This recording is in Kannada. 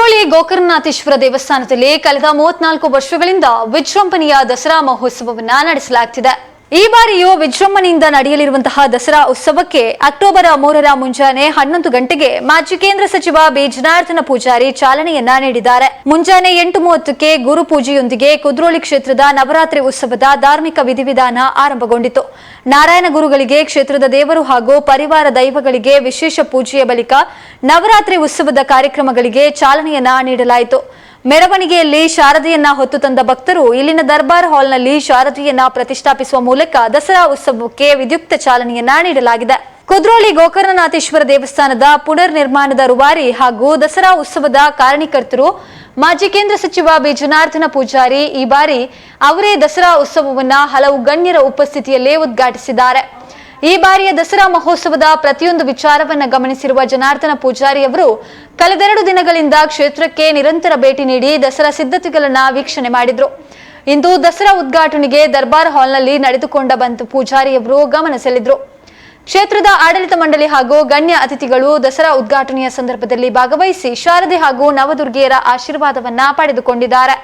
ಕುದ್ರೋಳಿ ಗೋಕರ್ಣನಾಥೇಶ್ವರ ದೇವಸ್ಥಾನದಲ್ಲಿ ಕಳೆದ ಮೂವತ್ನಾಲ್ಕು ವರ್ಷಗಳಿಂದ ವಿಜೃಂಭಣೆಯ ದಸರಾ ಮಹೋತ್ಸವವನ್ನ ನಡೆಸಲಾಗ್ತಿದೆ. ಈ ಬಾರಿಯೂ ವಿಜೃಂಭಣೆಯಿಂದ ನಡೆಯಲಿರುವಂತಹ ದಸರಾ ಉತ್ಸವಕ್ಕೆ ಅಕ್ಟೋಬರ್ ಮೂರರ ಮುಂಜಾನೆ ಹನ್ನೊಂದು ಗಂಟೆಗೆ ಮಾಜಿ ಕೇಂದ್ರ ಸಚಿವ ಬಿ ಜನಾರ್ದನ ಪೂಜಾರಿ ಚಾಲನೆಯನ್ನ ನೀಡಿದ್ದಾರೆ. ಮುಂಜಾನೆ ಎಂಟು ಮೂವತ್ತಕ್ಕೆ ಗುರು ಪೂಜೆಯೊಂದಿಗೆ ಕುದ್ರೋಳಿ ಕ್ಷೇತ್ರದ ನವರಾತ್ರಿ ಉತ್ಸವದ ಧಾರ್ಮಿಕ ವಿಧಿವಿಧಾನ ಆರಂಭಗೊಂಡಿತು. ನಾರಾಯಣ ಗುರುಗಳಿಗೆ, ಕ್ಷೇತ್ರದ ದೇವರು ಹಾಗೂ ಪರಿವಾರ ದೈವಗಳಿಗೆ ವಿಶೇಷ ಪೂಜೆಯ ಬಳಿಕ ನವರಾತ್ರಿ ಉತ್ಸವದ ಕಾರ್ಯಕ್ರಮಗಳಿಗೆ ಚಾಲನೆಯನ್ನ ನೀಡಲಾಯಿತು. ಮೆರವಣಿಗೆಯಲ್ಲಿ ಶಾರದೆಯನ್ನ ಹೊತ್ತು ತಂದ ಭಕ್ತರು ಇಲ್ಲಿನ ದರ್ಬಾರ್ ಹಾಲ್ನಲ್ಲಿ ಶಾರದಿಯನ್ನ ಪ್ರತಿಷ್ಠಾಪಿಸುವ ಮೂಲಕ ದಸರಾ ಉತ್ಸವಕ್ಕೆ ವಿದ್ಯುಕ್ತ ಚಾಲನೆಯನ್ನ ನೀಡಲಾಗಿದೆ. ಕುದ್ರೋಳಿ ಗೋಕರ್ಣನಾಥೇಶ್ವರ ದೇವಸ್ಥಾನದ ಪುನರ್ ನಿರ್ಮಾಣದ ರುವಾರಿ ಹಾಗೂ ದಸರಾ ಉತ್ಸವದ ಕಾರಣಿಕರ್ತರು ಮಾಜಿ ಕೇಂದ್ರ ಸಚಿವ ಬಿ ಜನಾರ್ದನ ಪೂಜಾರಿ ಈ ಬಾರಿ ಅವರೇ ದಸರಾ ಉತ್ಸವವನ್ನ ಹಲವು ಗಣ್ಯರ ಉಪಸ್ಥಿತಿಯಲ್ಲೇ ಉದ್ಘಾಟಿಸಿದ್ದಾರೆ. ಈ ಬಾರಿಯ ದಸರಾ ಮಹೋತ್ಸವದ ಪ್ರತಿಯೊಂದು ವಿಚಾರವನ್ನು ಗಮನಿಸಿರುವ ಜನಾರ್ದನ ಪೂಜಾರಿ ಅವರು, ಕಳೆದೆರಡು ದಿನಗಳಿಂದ ಕ್ಷೇತ್ರಕ್ಕೆ ನಿರಂತರ ಭೇಟಿ ನೀಡಿ ದಸರಾ ಸಿದ್ಧತೆಗಳನ್ನು ವೀಕ್ಷಣೆ ಮಾಡಿದ್ರು. ಇಂದು ದಸರಾ ಉದ್ಘಾಟನೆಗೆ ದರ್ಬಾರ್ ಹಾಲ್ನಲ್ಲಿ ನಡೆದುಕೊಂಡ ಬಂತು ಪೂಜಾರಿಯವರು ಗಮನ ಸೆಳೆದರು. ಕ್ಷೇತ್ರದ ಆಡಳಿತ ಮಂಡಳಿ ಹಾಗೂ ಗಣ್ಯ ಅತಿಥಿಗಳು ದಸರಾ ಉದ್ಘಾಟನೆಯ ಸಂದರ್ಭದಲ್ಲಿ ಭಾಗವಹಿಸಿ ಶಾರದೆ ಹಾಗೂ ನವದುರ್ಗೆಯರ ಆಶೀರ್ವಾದವನ್ನ ಪಡೆದುಕೊಂಡಿದ್ದಾರೆ.